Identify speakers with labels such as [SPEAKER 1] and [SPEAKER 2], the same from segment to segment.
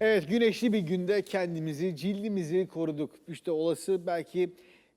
[SPEAKER 1] Evet güneşli bir günde kendimizi, cildimizi koruduk. İşte olası belki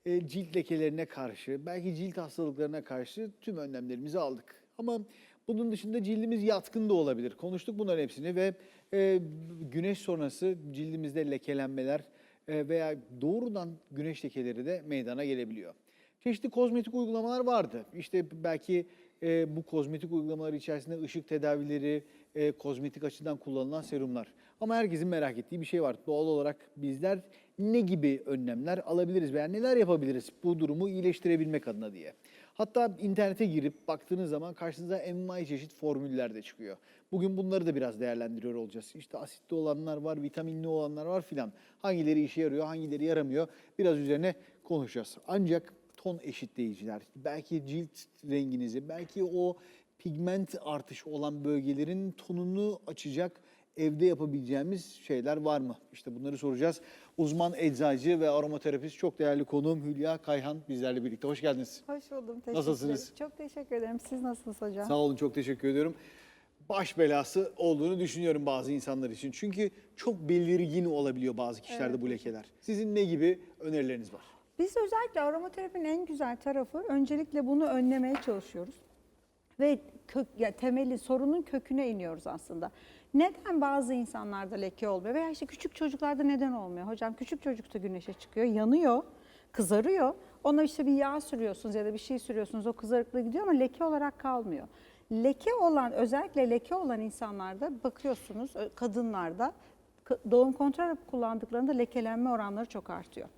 [SPEAKER 1] e, cilt lekelerine karşı, belki cilt hastalıklarına karşı tüm önlemlerimizi aldık. Ama bunun dışında cildimiz yatkın da olabilir. Konuştuk bunların hepsini ve e, güneş sonrası cildimizde lekelenmeler e, veya doğrudan güneş lekeleri de meydana gelebiliyor. Çeşitli kozmetik uygulamalar vardı. İşte belki e, bu kozmetik uygulamalar içerisinde ışık tedavileri, e, kozmetik açıdan kullanılan serumlar. Ama herkesin merak ettiği bir şey var. Doğal olarak bizler ne gibi önlemler alabiliriz veya neler yapabiliriz bu durumu iyileştirebilmek adına diye. Hatta internete girip baktığınız zaman karşınıza envai çeşit formüller de çıkıyor. Bugün bunları da biraz değerlendiriyor olacağız. İşte asitli olanlar var, vitaminli olanlar var filan. Hangileri işe yarıyor, hangileri yaramıyor biraz üzerine konuşacağız. Ancak ton eşitleyiciler, belki cilt renginizi, belki o pigment artışı olan bölgelerin tonunu açacak evde yapabileceğimiz şeyler var mı? İşte bunları soracağız. Uzman eczacı ve aromaterapist çok değerli konuğum Hülya Kayhan bizlerle birlikte. Hoş geldiniz.
[SPEAKER 2] Hoş buldum. Teşekkür
[SPEAKER 1] Nasılsınız?
[SPEAKER 2] ederim. Çok teşekkür ederim. Siz nasılsınız hocam?
[SPEAKER 1] Sağ olun çok teşekkür ediyorum. Baş belası olduğunu düşünüyorum bazı insanlar için. Çünkü çok belirgin olabiliyor bazı kişilerde bu lekeler. Sizin ne gibi önerileriniz var?
[SPEAKER 2] Biz özellikle aromaterapinin en güzel tarafı öncelikle bunu önlemeye çalışıyoruz. Ve kök, ya temeli sorunun köküne iniyoruz aslında. Neden bazı insanlarda leke olmuyor veya işte küçük çocuklarda neden olmuyor? Hocam küçük çocukta güneşe çıkıyor, yanıyor, kızarıyor. Ona işte bir yağ sürüyorsunuz ya da bir şey sürüyorsunuz o kızarıklığı gidiyor ama leke olarak kalmıyor. Leke olan özellikle leke olan insanlarda bakıyorsunuz kadınlarda doğum kontrol kullandıklarında lekelenme oranları çok artıyor.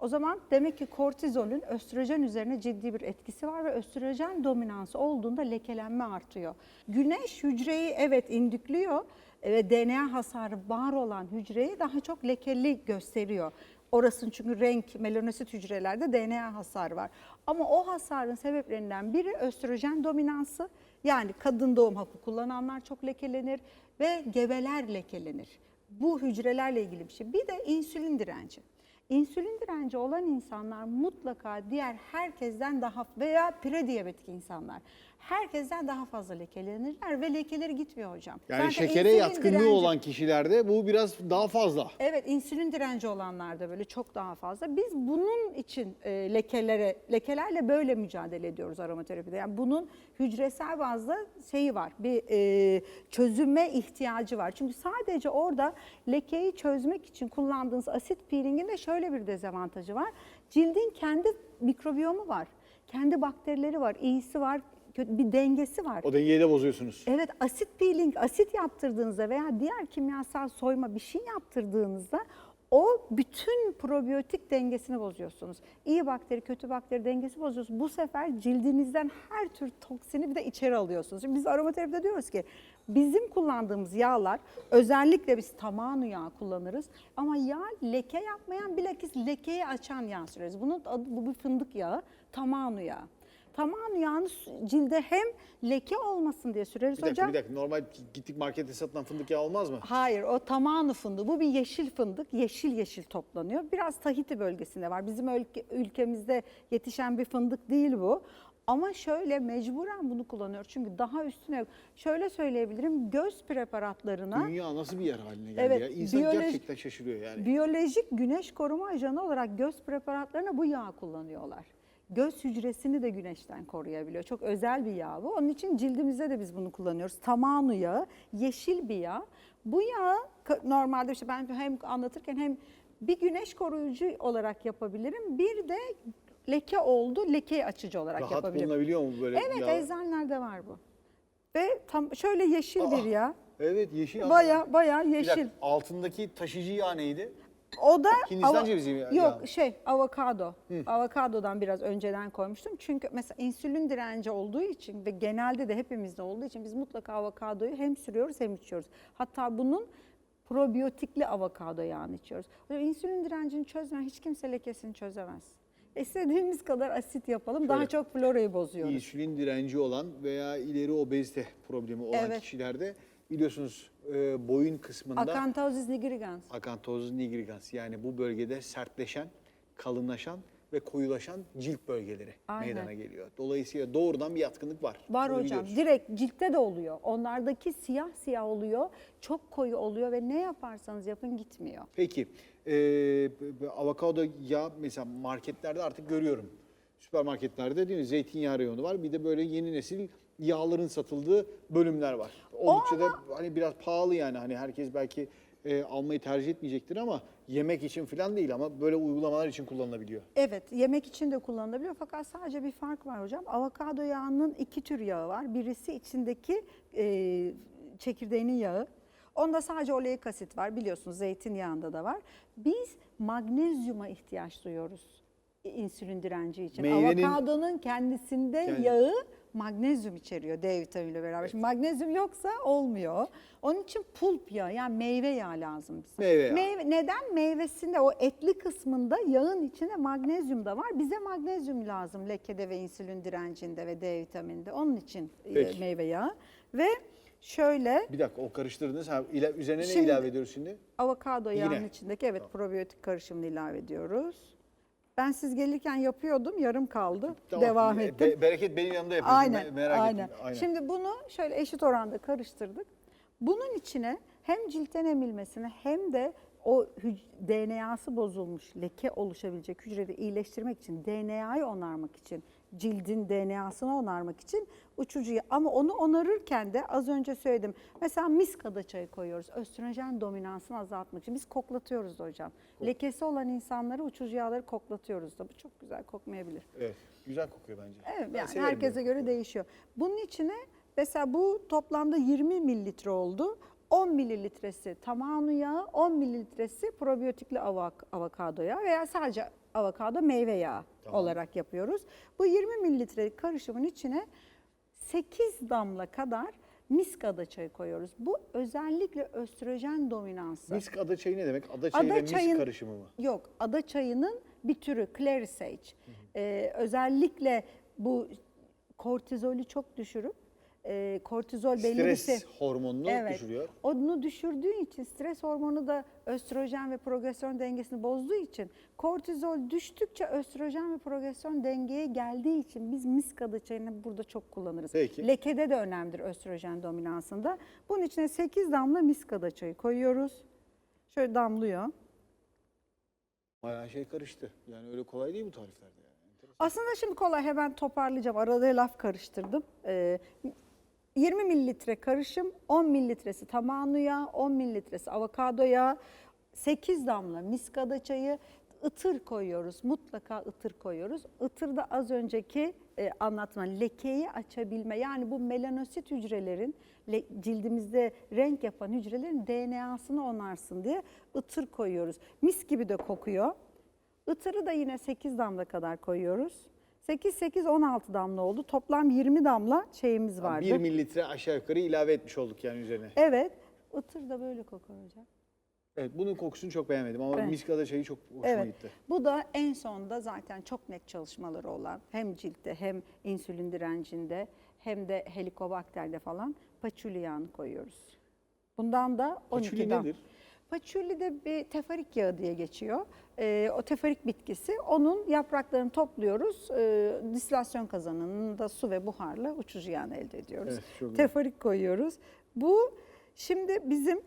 [SPEAKER 2] O zaman demek ki kortizolün östrojen üzerine ciddi bir etkisi var ve östrojen dominansı olduğunda lekelenme artıyor. Güneş hücreyi evet indükliyor ve DNA hasarı var olan hücreyi daha çok lekeli gösteriyor. Orasının çünkü renk melanosit hücrelerde DNA hasarı var. Ama o hasarın sebeplerinden biri östrojen dominansı. Yani kadın doğum hapı kullananlar çok lekelenir ve gebeler lekelenir. Bu hücrelerle ilgili bir şey. Bir de insülin direnci. İnsülin direnci olan insanlar mutlaka diğer herkesten daha veya prediyabetik insanlar herkesten daha fazla lekelenirler ve lekeleri gitmiyor hocam.
[SPEAKER 1] Yani
[SPEAKER 2] Zaten
[SPEAKER 1] şekere
[SPEAKER 2] insülin
[SPEAKER 1] yatkınlığı
[SPEAKER 2] direnci-
[SPEAKER 1] olan kişilerde bu biraz daha fazla.
[SPEAKER 2] Evet insülin direnci olanlarda böyle çok daha fazla. Biz bunun için e, lekelere lekelerle böyle mücadele ediyoruz aromaterapide. Yani bunun hücresel bazda şeyi var. Bir e, çözüme ihtiyacı var. Çünkü sadece orada lekeyi çözmek için kullandığınız asit peelingin de şöyle bir dezavantajı var. Cildin kendi mikrobiyomu var. Kendi bakterileri var, iyisi var, bir dengesi var.
[SPEAKER 1] O dengeyi de bozuyorsunuz.
[SPEAKER 2] Evet asit peeling, asit yaptırdığınızda veya diğer kimyasal soyma bir şey yaptırdığınızda o bütün probiyotik dengesini bozuyorsunuz. İyi bakteri, kötü bakteri dengesi bozuyorsunuz. Bu sefer cildinizden her tür toksini bir de içeri alıyorsunuz. Şimdi biz aromaterapide diyoruz ki bizim kullandığımız yağlar özellikle biz tamanu yağı kullanırız ama yağ leke yapmayan bilakis lekeyi açan yağ süreriz. Bunun adı bu bir fındık yağı, tamanu yağı. Tamam su- cilde hem leke olmasın diye süreriz
[SPEAKER 1] Bir dakika
[SPEAKER 2] hocam.
[SPEAKER 1] bir dakika normal gittik markete satılan fındık yağı olmaz mı?
[SPEAKER 2] Hayır o tamamı fındığı. Bu bir yeşil fındık. Yeşil yeşil toplanıyor. Biraz Tahiti bölgesinde var. Bizim ülke- ülkemizde yetişen bir fındık değil bu. Ama şöyle mecburen bunu kullanıyor. Çünkü daha üstüne şöyle söyleyebilirim göz preparatlarına
[SPEAKER 1] Dünya nasıl bir yer haline geldi
[SPEAKER 2] Evet,
[SPEAKER 1] ya? İnsan
[SPEAKER 2] biyoloji-
[SPEAKER 1] gerçekten şaşırıyor yani.
[SPEAKER 2] Biyolojik güneş koruma ajanı olarak göz preparatlarına bu yağı kullanıyorlar. Göz hücresini de güneşten koruyabiliyor. Çok özel bir yağ bu. Onun için cildimizde de biz bunu kullanıyoruz. Tamanu yağı, yeşil bir yağ. Bu yağı ka- normalde işte ben hem anlatırken hem bir güneş koruyucu olarak yapabilirim. Bir de leke oldu, leke açıcı olarak
[SPEAKER 1] Rahat
[SPEAKER 2] yapabilirim.
[SPEAKER 1] bulunabiliyor mu böyle
[SPEAKER 2] Evet,
[SPEAKER 1] yağ?
[SPEAKER 2] eczanelerde var bu. Ve tam şöyle yeşil bir
[SPEAKER 1] Aa,
[SPEAKER 2] yağ.
[SPEAKER 1] Evet yeşil.
[SPEAKER 2] Baya baya
[SPEAKER 1] Bir dakika,
[SPEAKER 2] yeşil.
[SPEAKER 1] altındaki taşıyıcı yağ neydi?
[SPEAKER 2] O da
[SPEAKER 1] Hindistan
[SPEAKER 2] ava-
[SPEAKER 1] cevizi mi ya-
[SPEAKER 2] Yok
[SPEAKER 1] ya?
[SPEAKER 2] şey avokado. Avokadodan biraz önceden koymuştum. Çünkü mesela insülin direnci olduğu için ve genelde de hepimizde olduğu için biz mutlaka avokadoyu hem sürüyoruz hem içiyoruz. Hatta bunun probiyotikli avokado yağını içiyoruz. Yüzden insülin direncini çözmeyen hiç kimse lekesini çözemez. İstediğimiz kadar asit yapalım daha
[SPEAKER 1] Şöyle,
[SPEAKER 2] çok florayı bozuyoruz.
[SPEAKER 1] İnsülin direnci olan veya ileri obezite problemi olan
[SPEAKER 2] Evet.
[SPEAKER 1] kişilerde biliyorsunuz e, boyun kısmında
[SPEAKER 2] Akanthozis nigricans.
[SPEAKER 1] akantozuz nigrigans yani bu bölgede sertleşen, kalınlaşan ve koyulaşan cilt bölgeleri
[SPEAKER 2] Aynen.
[SPEAKER 1] meydana geliyor. Dolayısıyla doğrudan bir yatkınlık var.
[SPEAKER 2] Var
[SPEAKER 1] Bunu
[SPEAKER 2] hocam.
[SPEAKER 1] biliyoruz.
[SPEAKER 2] Direkt ciltte de oluyor. Onlardaki siyah siyah oluyor. Çok koyu oluyor ve ne yaparsanız yapın gitmiyor.
[SPEAKER 1] Peki e, b- b- avokado yağı mesela marketlerde artık görüyorum. Süpermarketlerde değil mi? Zeytinyağı reyonu var. Bir de böyle yeni nesil yağların satıldığı bölümler var. Oldukça da hani biraz pahalı yani. Hani herkes belki e, almayı tercih etmeyecektir ama yemek için falan değil ama böyle uygulamalar için kullanılabiliyor.
[SPEAKER 2] Evet, yemek için de kullanılabiliyor fakat sadece bir fark var hocam. Avokado yağının iki tür yağı var. Birisi içindeki e, çekirdeğinin yağı. Onda sadece oleik asit var biliyorsunuz zeytinyağında da var. Biz magnezyuma ihtiyaç duyuyoruz insülin direnci için.
[SPEAKER 1] Meyvenin-
[SPEAKER 2] Avokadonun kendisinde
[SPEAKER 1] Yani-
[SPEAKER 2] yağı magnezyum içeriyor D vitaminiyle beraber. Şimdi magnezyum yoksa olmuyor. Onun için pulp yağı yani meyve yağı lazım bize.
[SPEAKER 1] Meyve yağı.
[SPEAKER 2] Meyve- neden? Meyvesinde o etli kısmında yağın içinde magnezyum da var. Bize magnezyum lazım lekede ve insülin direncinde ve D vitamininde. Onun için e,
[SPEAKER 1] Peki.
[SPEAKER 2] meyve yağı. Ve şöyle
[SPEAKER 1] Bir dakika o karıştırdınız. Ha, ila- üzerine ne
[SPEAKER 2] Şimdi-
[SPEAKER 1] ilave ediyoruz şimdi?
[SPEAKER 2] avokado yağının içindeki evet probiyotik karışımını ilave ediyoruz. Ben siz gelirken yapıyordum, yarım kaldı.
[SPEAKER 1] Tamam,
[SPEAKER 2] Devam ettim.
[SPEAKER 1] be- bereket benim yanımda yapıyorsun.
[SPEAKER 2] Aynen,
[SPEAKER 1] Me- merak
[SPEAKER 2] aynen.
[SPEAKER 1] ettim. Aynen.
[SPEAKER 2] Şimdi bunu şöyle eşit oranda karıştırdık. Bunun içine hem ciltten emilmesine hem de o DNA'sı bozulmuş, leke oluşabilecek hücreleri iyileştirmek için, DNA'yı onarmak için, cildin DNA'sını onarmak için uçucuyu ama onu onarırken de az önce söyledim. Mesela miskada çayı koyuyoruz. Östrojen dominansını azaltmak için. Biz koklatıyoruz da hocam. Lekesi olan insanları uçucu yağları koklatıyoruz da. Bu çok güzel kokmayabilir.
[SPEAKER 1] Evet, güzel kokuyor bence.
[SPEAKER 2] Evet
[SPEAKER 1] Ben
[SPEAKER 2] yani
[SPEAKER 1] severim
[SPEAKER 2] herkese
[SPEAKER 1] böyle
[SPEAKER 2] göre değişiyor. Bunun içine mesela bu toplamda 20 mililitre oldu. 10 mililitresi tamamı yağı, 10 mililitresi probiyotikli avok- avokado yağı veya sadece avokado meyve yağı
[SPEAKER 1] Tamam.
[SPEAKER 2] olarak yapıyoruz. Bu 20 mililitrelik karışımın içine 8 damla kadar misk ada çayı koyuyoruz. Bu özellikle östrojen dominansı.
[SPEAKER 1] Misk ada çayı ne demek? Ada çayı
[SPEAKER 2] Ada
[SPEAKER 1] ve misk
[SPEAKER 2] çayın-
[SPEAKER 1] karışımı mı?
[SPEAKER 2] Yok, ada çayının bir türü clary sage. Ee, özellikle bu kortizolü çok düşürüp e, kortizol belli bir
[SPEAKER 1] Stres hormonunu düşürüyor.
[SPEAKER 2] Onu düşürdüğü için stres hormonu da östrojen ve progesteron dengesini bozduğu için kortizol düştükçe östrojen ve progesteron dengeye geldiği için biz miskada çayını burada çok kullanırız.
[SPEAKER 1] Peki.
[SPEAKER 2] Lekede de önemlidir östrojen dominansında. Bunun içine 8 damla miskada çayı koyuyoruz. Şöyle damlıyor.
[SPEAKER 1] Bayağı şey karıştı. Yani öyle kolay değil bu tariflerde. Yani.
[SPEAKER 2] Aslında şimdi kolay hemen toparlayacağım. Arada laf karıştırdım. Ee, 20 mililitre karışım, 10 mililitresi tamamı yağ, 10 mililitresi avokado yağı, 8 damla miskada çayı, ıtır koyuyoruz. Mutlaka ıtır koyuyoruz. Itır da az önceki e, anlatma lekeyi açabilme. Yani bu melanosit hücrelerin le- cildimizde renk yapan hücrelerin DNA'sını onarsın diye ıtır koyuyoruz. Mis gibi de kokuyor. Itırı da yine 8 damla kadar koyuyoruz. 8 8 16 damla oldu. Toplam 20 damla şeyimiz vardı.
[SPEAKER 1] 1 mililitre aşağı yukarı ilave etmiş olduk yani üzerine.
[SPEAKER 2] Evet. Itır da böyle kokar hocam.
[SPEAKER 1] Evet bunun kokusunu çok beğenmedim ama
[SPEAKER 2] Evet.
[SPEAKER 1] misk ada çayı çok hoşuma
[SPEAKER 2] Evet.
[SPEAKER 1] gitti.
[SPEAKER 2] Bu da en sonda zaten çok net çalışmaları olan hem ciltte hem insülin direncinde hem de helikobakterde falan paçuli yağını koyuyoruz. Bundan da 12
[SPEAKER 1] Paçuli
[SPEAKER 2] dam.
[SPEAKER 1] nedir?
[SPEAKER 2] Paçuli de bir teferik yağı diye geçiyor. Ee, o teferik bitkisi. Onun yapraklarını topluyoruz. Ee, distilasyon kazanında su ve buharla uçucu yağını elde ediyoruz.
[SPEAKER 1] Evet, çok
[SPEAKER 2] teferik koyuyoruz. Bu şimdi bizim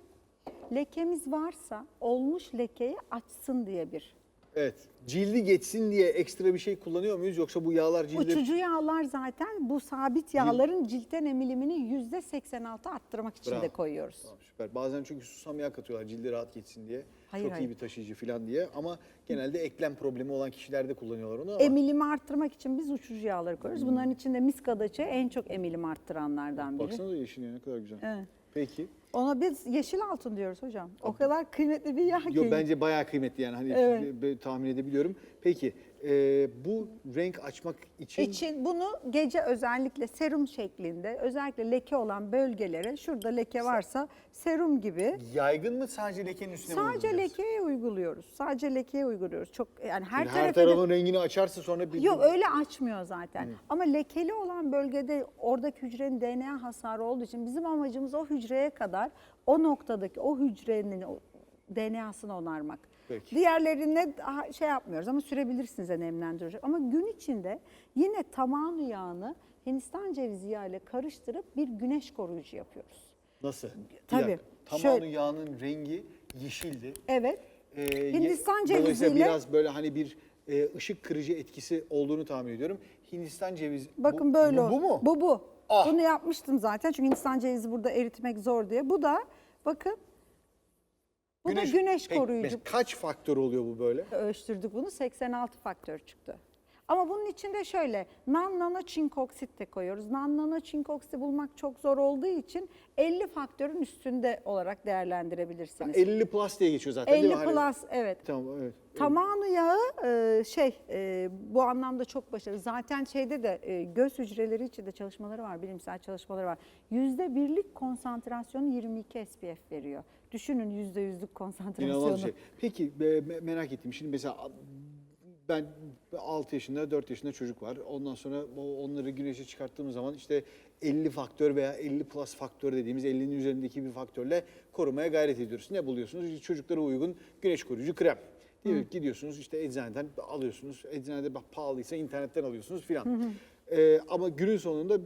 [SPEAKER 2] lekemiz varsa olmuş lekeyi açsın diye bir
[SPEAKER 1] Evet. Cildi geçsin diye ekstra bir şey kullanıyor muyuz yoksa bu yağlar cildi...
[SPEAKER 2] Uçucu yağlar zaten bu sabit yağların ciltten emilimini yüzde 86 arttırmak için
[SPEAKER 1] Bravo.
[SPEAKER 2] de koyuyoruz.
[SPEAKER 1] Tamam, süper. Bazen çünkü susam yağı katıyorlar cildi rahat geçsin diye.
[SPEAKER 2] Hayır,
[SPEAKER 1] çok
[SPEAKER 2] hayır.
[SPEAKER 1] iyi bir taşıyıcı falan diye ama genelde eklem problemi olan kişilerde kullanıyorlar onu ama
[SPEAKER 2] Emilimi arttırmak için biz uçucu yağları koyuyoruz. Bunların içinde miskada çayı en çok emilim arttıranlardan biri.
[SPEAKER 1] baksana da yeşil ne kadar güzel.
[SPEAKER 2] Evet.
[SPEAKER 1] Peki.
[SPEAKER 2] Ona biz yeşil altın diyoruz hocam. O kadar kıymetli bir yağ ki.
[SPEAKER 1] Yok bence bayağı kıymetli yani hani
[SPEAKER 2] Evet.
[SPEAKER 1] tahmin edebiliyorum. Peki e, bu renk açmak için,
[SPEAKER 2] için bunu gece özellikle serum şeklinde özellikle leke olan bölgelere şurada leke varsa serum gibi
[SPEAKER 1] yaygın mı sadece lekenin üstüne mi
[SPEAKER 2] sadece
[SPEAKER 1] uygulayacağız?
[SPEAKER 2] lekeye uyguluyoruz. Sadece lekeye uyguluyoruz. Çok yani her,
[SPEAKER 1] Yani her
[SPEAKER 2] tarafı
[SPEAKER 1] tarafın rengini açarsa sonra bir
[SPEAKER 2] Yok öyle açmıyor zaten. Ama lekeli olan bölgede oradaki hücrenin DNA hasarı olduğu için bizim amacımız o hücreye kadar o noktadaki o hücrenin o DNA'sını onarmak.
[SPEAKER 1] Peki.
[SPEAKER 2] Diğerlerine daha şey yapmıyoruz ama sürebilirsiniz nemlendirici. Ama gün içinde yine tamamı yağını Hindistan cevizi yağı ile karıştırıp bir güneş koruyucu yapıyoruz.
[SPEAKER 1] Nasıl? Bir
[SPEAKER 2] Tabii.
[SPEAKER 1] dakika. Tamamı
[SPEAKER 2] Şöyle-
[SPEAKER 1] yağının rengi yeşildi.
[SPEAKER 2] Evet.
[SPEAKER 1] Ee, ye-
[SPEAKER 2] Hindistan
[SPEAKER 1] Dolayısıyla
[SPEAKER 2] ceviziyle-
[SPEAKER 1] biraz böyle hani bir e, ışık kırıcı etkisi olduğunu tahmin ediyorum. Hindistan cevizi
[SPEAKER 2] Bakın
[SPEAKER 1] bu,
[SPEAKER 2] böyle
[SPEAKER 1] bu,
[SPEAKER 2] o.
[SPEAKER 1] bu mu?
[SPEAKER 2] Bu bu.
[SPEAKER 1] Ah.
[SPEAKER 2] Bunu yapmıştım zaten çünkü Hindistan cevizi burada eritmek zor diye. Bu da bakın bu da güneş koruyucu.
[SPEAKER 1] kaç faktör oluyor bu böyle?
[SPEAKER 2] ölçtürdük bunu 86 faktör çıktı. Ama bunun içinde şöyle nan nano çinkoksit de koyuyoruz. Nan nano çinkoksiti bulmak çok zor olduğu için 50 faktörün üstünde olarak değerlendirebilirsiniz.
[SPEAKER 1] 50 plus diye geçiyor zaten değil
[SPEAKER 2] 50
[SPEAKER 1] mi? Hani-
[SPEAKER 2] plus evet.
[SPEAKER 1] Tamam evet.
[SPEAKER 2] Tamamı yağı e, şey e, bu anlamda çok başarılı. Zaten şeyde de e, göz hücreleri için de çalışmaları var, bilimsel çalışmaları var. Yüzde birlik konsantrasyonu 22 SPF veriyor. Düşünün yüzde yüzlük konsantrasyonu.
[SPEAKER 1] İnanılmaz bir şey. Peki me- merak ettim. Şimdi mesela ben 6 yaşında 4 yaşında çocuk var. Ondan sonra onları güneşe çıkarttığımız zaman işte 50 faktör veya 50 plus faktör dediğimiz 50'nin üzerindeki bir faktörle korumaya gayret ediyoruz. Ne buluyorsunuz? İşte Çocuklara uygun güneş koruyucu krem. Değil mi? Gidiyorsunuz işte eczaneden alıyorsunuz. Eczanede bak pahalıysa internetten alıyorsunuz filan. Ee, ama günün sonunda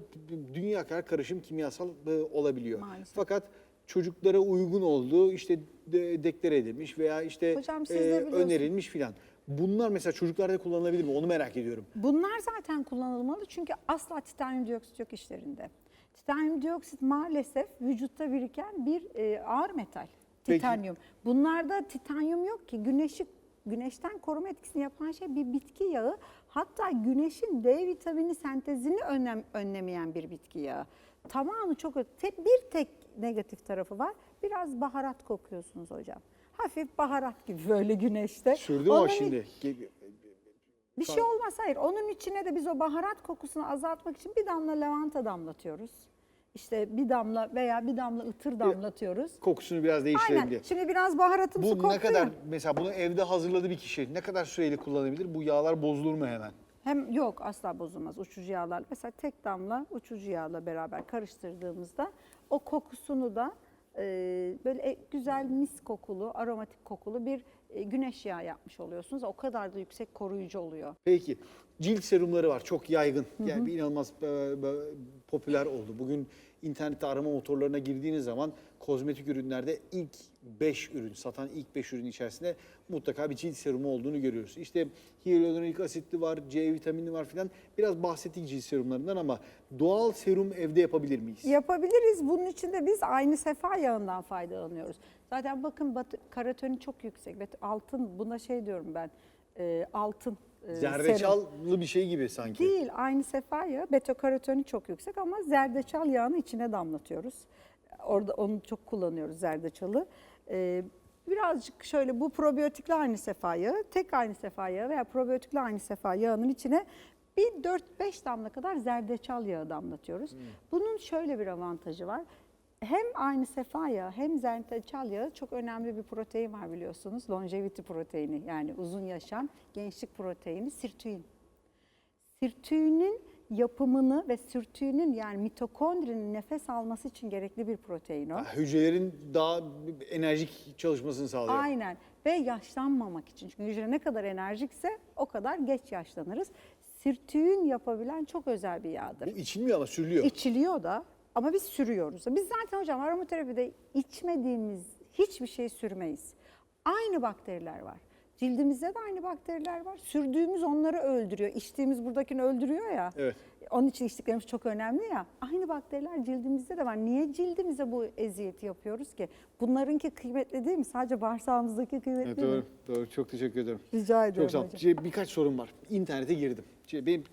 [SPEAKER 1] dünya kadar karışım kimyasal e, olabiliyor.
[SPEAKER 2] Maalesef.
[SPEAKER 1] Fakat çocuklara uygun olduğu işte de, deklare edilmiş veya işte
[SPEAKER 2] Hocam
[SPEAKER 1] e, önerilmiş filan. Bunlar mesela çocuklarda kullanılabilir mi? Onu merak ediyorum.
[SPEAKER 2] Bunlar zaten kullanılmalı çünkü asla titanyum dioksit yok işlerinde. Titanyum dioksit maalesef vücutta biriken bir e, ağır metal.
[SPEAKER 1] Peki.
[SPEAKER 2] Titanyum. Bunlarda titanyum yok ki. Güneşi güneşten koruma etkisini yapan şey bir bitki yağı. Hatta güneşin D vitamini sentezini önlem, önlemeyen bir bitki yağı. Tamamı çok bir tek negatif tarafı var. Biraz baharat kokuyorsunuz hocam. Hafif baharat gibi böyle güneşte.
[SPEAKER 1] Sürdü o
[SPEAKER 2] Onun-
[SPEAKER 1] şimdi?
[SPEAKER 2] Bir şey olmaz hayır. Onun içine de biz o baharat kokusunu azaltmak için bir damla lavanta damlatıyoruz. İşte bir damla veya bir damla ıtır damlatıyoruz.
[SPEAKER 1] Kokusunu biraz değiştirelim
[SPEAKER 2] Aynen. Şimdi biraz baharatımsı
[SPEAKER 1] Bu
[SPEAKER 2] kokuyor.
[SPEAKER 1] ne kadar mesela bunu evde hazırladı bir kişi ne kadar süreyle kullanabilir? Bu yağlar bozulur mu hemen?
[SPEAKER 2] Hem yok asla bozulmaz uçucu yağlar. Mesela tek damla uçucu yağla beraber karıştırdığımızda o kokusunu da böyle e- güzel mis kokulu, aromatik kokulu bir e, güneş yağı yapmış oluyorsunuz. O kadar da yüksek koruyucu oluyor.
[SPEAKER 1] Peki cilt serumları var çok yaygın. Yani bir inanılmaz e, e, popüler oldu. Bugün internette arama motorlarına girdiğiniz zaman kozmetik ürünlerde ilk 5 ürün satan ilk 5 ürün içerisinde mutlaka bir cilt serumu olduğunu görüyoruz. İşte hyaluronik asitli var, C vitamini var filan. Biraz bahsettik cilt serumlarından ama doğal serum evde yapabilir miyiz?
[SPEAKER 2] Yapabiliriz. Bunun için de biz aynı sefa yağından faydalanıyoruz. Zaten bakın batı, karoteni çok yüksek. Ve altın buna şey diyorum ben e, altın e, serum.
[SPEAKER 1] Zerdeçallı bir şey gibi sanki.
[SPEAKER 2] Değil aynı sefa yağı beta karoteni çok yüksek ama zerdeçal yağını içine damlatıyoruz. Orada onu çok kullanıyoruz zerdeçalı. Ee, birazcık şöyle bu probiyotikli aynı sefa yağı, tek aynı sefa yağı veya probiyotikli aynı sefa yağının içine bir 4-5 damla kadar zerdeçal yağı damlatıyoruz. Bunun şöyle bir avantajı var. Hem aynı sefa yağı hem zerdeçal yağı çok önemli bir protein var biliyorsunuz. Longevity proteini yani uzun yaşam, gençlik proteini sirtuin. Sirtüğünün yapımını ve sirtüğünün yani mitokondrinin nefes alması için gerekli bir protein o.
[SPEAKER 1] Hücrelerin daha enerjik çalışmasını sağlıyor.
[SPEAKER 2] Aynen ve yaşlanmamak için. Çünkü hücre ne kadar enerjikse o kadar geç yaşlanırız. Sirtüğün yapabilen çok özel bir yağdır.
[SPEAKER 1] Bu içilmiyor ama sürülüyor.
[SPEAKER 2] İçiliyor da ama biz sürüyoruz. Biz zaten hocam aromaterapide içmediğimiz hiçbir şey sürmeyiz. Aynı bakteriler var. Cildimizde de aynı bakteriler var. Sürdüğümüz onları öldürüyor. İçtiğimiz buradakini öldürüyor ya.
[SPEAKER 1] Evet.
[SPEAKER 2] Onun için içtiklerimiz çok önemli ya. Aynı bakteriler cildimizde de var. Niye cildimize bu eziyeti yapıyoruz ki? Bunlarınki kıymetli değil mi? Sadece bağırsağımızdaki kıymetli
[SPEAKER 1] Evet,
[SPEAKER 2] mi?
[SPEAKER 1] doğru, doğru. Çok teşekkür ederim.
[SPEAKER 2] Rica
[SPEAKER 1] Çok
[SPEAKER 2] ediyorum
[SPEAKER 1] sağ ol.
[SPEAKER 2] hocam.
[SPEAKER 1] Şey, birkaç sorun var. İnternete girdim. Şey, benim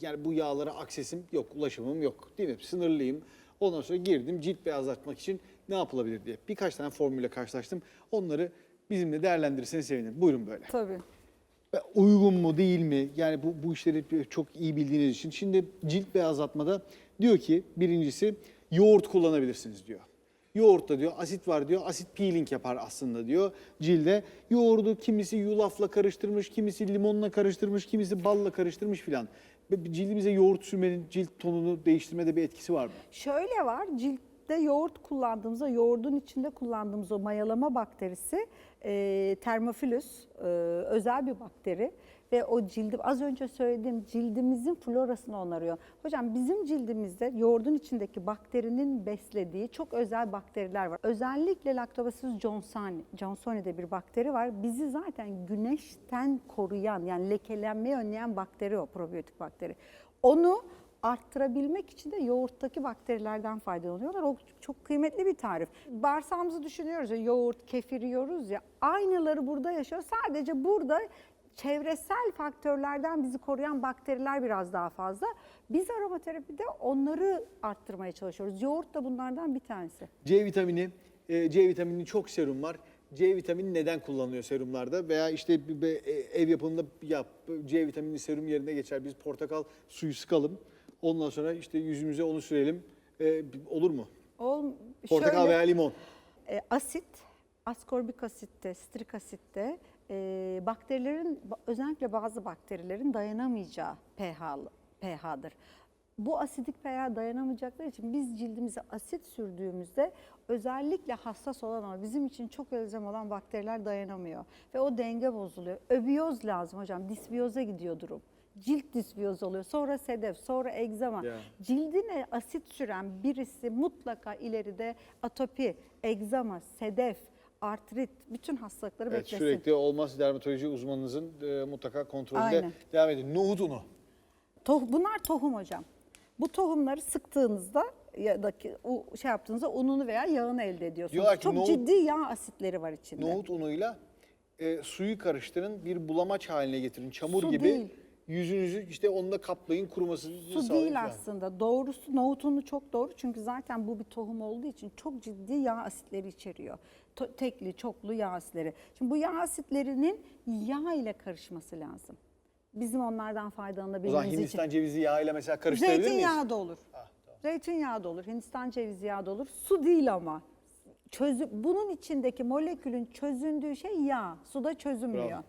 [SPEAKER 1] yani bu yağlara aksesim yok, ulaşımım yok. Değil mi? Sınırlıyım. Ondan sonra girdim cilt beyazlatmak için ne yapılabilir diye. Birkaç tane formülle karşılaştım. Onları bizimle değerlendirirseniz sevinirim. Buyurun böyle.
[SPEAKER 2] Tabii.
[SPEAKER 1] Ve Uygun mu değil mi? Yani bu, bu işleri çok iyi bildiğiniz için. Şimdi cilt beyazlatmada diyor ki birincisi yoğurt kullanabilirsiniz diyor. Yoğurtta diyor asit var diyor. Asit peeling yapar aslında diyor cilde. Yoğurdu kimisi yulafla karıştırmış, kimisi limonla karıştırmış, kimisi balla karıştırmış filan. Cildimize yoğurt sürmenin cilt tonunu değiştirmede bir etkisi var mı?
[SPEAKER 2] Şöyle var, cilt de yoğurt kullandığımızda yoğurdun içinde kullandığımız o mayalama bakterisi e, Thermophilus e, özel bir bakteri ve o cildi az önce söylediğim cildimizin florasını onarıyor. Hocam bizim cildimizde yoğurdun içindeki bakterinin beslediği çok özel bakteriler var. Özellikle Lactobacillus johnsoni, johnsoni'de bir bakteri var. Bizi zaten güneşten koruyan yani lekelenmeyi önleyen bakteri o probiyotik bakteri. Onu arttırabilmek için de yoğurttaki bakterilerden faydalanıyorlar. O çok kıymetli bir tarif. Bağırsağımızı düşünüyoruz ya yoğurt, kefir yiyoruz ya aynıları burada yaşıyor. Sadece burada çevresel faktörlerden bizi koruyan bakteriler biraz daha fazla. Biz aromaterapide onları arttırmaya çalışıyoruz. Yoğurt da bunlardan bir tanesi.
[SPEAKER 1] C vitamini, e, C vitamininin çok serum var. C vitamini neden kullanılıyor serumlarda? Veya işte bir ev yapımında yap, C vitamini serum yerine geçer. Biz portakal suyu sıkalım. Ondan sonra işte yüzümüze onu sürelim. E, olur mu?
[SPEAKER 2] O
[SPEAKER 1] Portakal
[SPEAKER 2] şöyle-
[SPEAKER 1] veya limon.
[SPEAKER 2] E, asit, askorbik asitte, strik asitte e, bakterilerin özellikle bazı bakterilerin dayanamayacağı pH'lı- pH'dır. Bu asidik pH dayanamayacakları için biz cildimize asit sürdüğümüzde özellikle hassas olan ama bizim için çok elzem olan bakteriler dayanamıyor. Ve o denge bozuluyor. Öbiyoz lazım hocam. Disbiyoza gidiyor durum. Cilt disbiyoz oluyor. Sonra sedef, sonra egzama.
[SPEAKER 1] Ya.
[SPEAKER 2] Cildine asit süren birisi mutlaka ileride atopi, egzama, sedef, artrit bütün hastalıkları
[SPEAKER 1] Evet,
[SPEAKER 2] beklesin.
[SPEAKER 1] sürekli olmaz dermatoloji uzmanınızın e, mutlaka kontrolünde
[SPEAKER 2] Aynen.
[SPEAKER 1] devam edin. Nohut unu.
[SPEAKER 2] Toh- bunlar tohum hocam. Bu tohumları sıktığınızda ya da ki o şey yaptığınızda ununu veya yağını elde ediyorsunuz.
[SPEAKER 1] Diyorlar ki
[SPEAKER 2] Çok
[SPEAKER 1] nohut-
[SPEAKER 2] ciddi yağ asitleri var içinde.
[SPEAKER 1] Nohut unuyla e, suyu karıştırın, bir bulamaç haline getirin. Çamur
[SPEAKER 2] Su
[SPEAKER 1] gibi.
[SPEAKER 2] değil.
[SPEAKER 1] Yüzünüzü işte onunla kaplayın, kurumasını
[SPEAKER 2] Su
[SPEAKER 1] sağlayın
[SPEAKER 2] değil
[SPEAKER 1] falan.
[SPEAKER 2] aslında. Doğrusu nohut unu çok doğru. Çünkü zaten bu bir tohum olduğu için çok ciddi yağ asitleri içeriyor. To- tekli, çoklu yağ asitleri. Şimdi bu yağ asitlerinin yağ ile karışması lazım. Bizim onlardan
[SPEAKER 1] O
[SPEAKER 2] faydalanabilmemiz
[SPEAKER 1] zaman
[SPEAKER 2] için.
[SPEAKER 1] Hindistan cevizi yağıyla mesela karıştırabilir miyiz?
[SPEAKER 2] Zeytinyağı da olur. Zeytinyağı da olur, Hindistan cevizi yağı da olur. Su değil ama. Çözü, bunun içindeki molekülün çözündüğü şey yağ. Suda çözünmüyor.
[SPEAKER 1] Bravo.